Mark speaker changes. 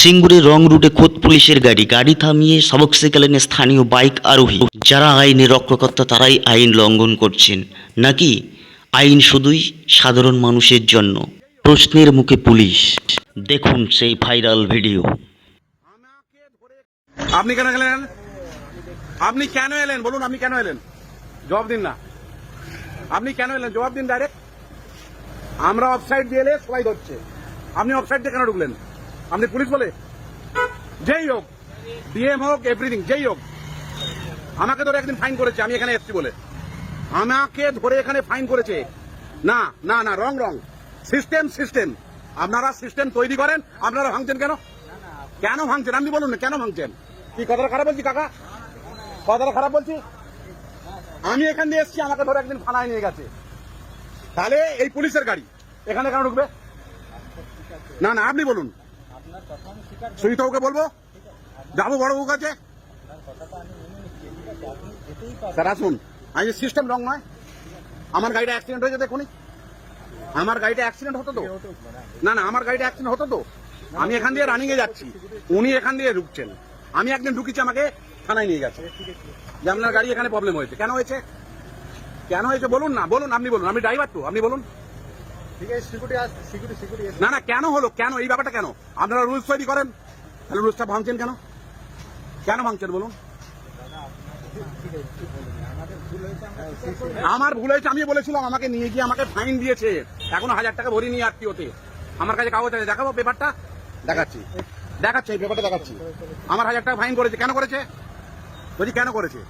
Speaker 1: সিঙ্গুরে রং রুটে খোদ পুলিশের গাড়ি। গাড়ি থামিয়ে সবক শেখালেন স্থানীয় বাইক আরোহী। যারা আইনের রক্ষকর্তা, তারাই আইন লঙ্ঘন করছেন। নাকি আইন শুধুই সাধারণ মানুষের জন্য? প্রশ্নের মুখে পুলিশ। দেখুন সেই ভাইরাল ভিডিও।
Speaker 2: আপনি কেন এলেন? আপনি কেন এলেন? বলুন, আপনি কেন এলেন? জবাব দিন না। আপনি কেন এলেন? জবাব দিন ডাইরেক্ট আমরা অফসাইড দিয়ে এলে সবাই ধরছে আপনি অফসাইড দিয়ে কেন ঢুকলেন? আপনি পুলিশ বলে। যেই হোক, ডিএম হোক এভরিথিং যেই হোক, আমাকে ধরে একদিন ফাইন করেছে, আমি এখানে এসছি বলে। আমাকে ধরে এখানে ফাইন করেছে। না না না রং রং সিস্টেম সিস্টেম আপনারা সিস্টেম তৈরি করেন, আপনারা ভাঙছেন কেন? কেন ভাঙছেন? আপনি বলুন না, কেন ভাঙছেন? কি, কথাটা খারাপ বলছি, কাকা? কথাটা খারাপ বলছি? আমি এখান দিয়ে এসেছি, আমাকে ধরে একদিন থানায় নিয়ে গেছে। তাহলে এই পুলিশের গাড়ি, এখানে কেন ঢুকবে? না না, আপনি বলুন। সুজিতবাবুকে বলব? যাব বড় বউ কাছে। স্যার, আসুন। আমি সিস্টেম রং নয়, আমার গাড়িটা অ্যাক্সিডেন্ট হয়েছে দেখুনি। আমার গাড়িটা অ্যাক্সিডেন্ট হতো তো। না না, আমার গাড়িটা অ্যাক্সিডেন্ট হতো তো। আমি এখান দিয়ে রানিংয়ে যাচ্ছি। উনি এখান দিয়ে ঢুকছেন। আমি একদিন ঢুকিছি, আমাকে থানায় নিয়ে গেছে। যে আপনার গাড়ি এখানে প্রবলেম হয়েছে। কেন হয়েছে? কেন হয়েছে? বলুন না, বলুন, আপনি বলুন। আমি ড্রাইভার তো, আপনি বলুন। না না, কেন হলো? কেন? এই ব্যাপারটা কেন? আপনারা রুলস তৈরি করেন। তাহলে রুলসটা ভাঙছেন কেন? কেন ভাঙছেন বলুন? আমার ভুল হয়েছে, আমি বলেছিলাম, আমাকে নিয়ে গিয়ে আমাকে ফাইন দিয়েছে। এখন হাজার টাকা ভরি নিয়ে আত্মীয়তে। আমার কাছে কাগজ আছে, দেখাবো পেপারটা দেখাচ্ছি। দেখাচ্ছি, এই পেপারটা দেখাচ্ছি। আমার হাজার টাকা ফাইন করেছে। কেন করেছে? বলছি কেন করেছে?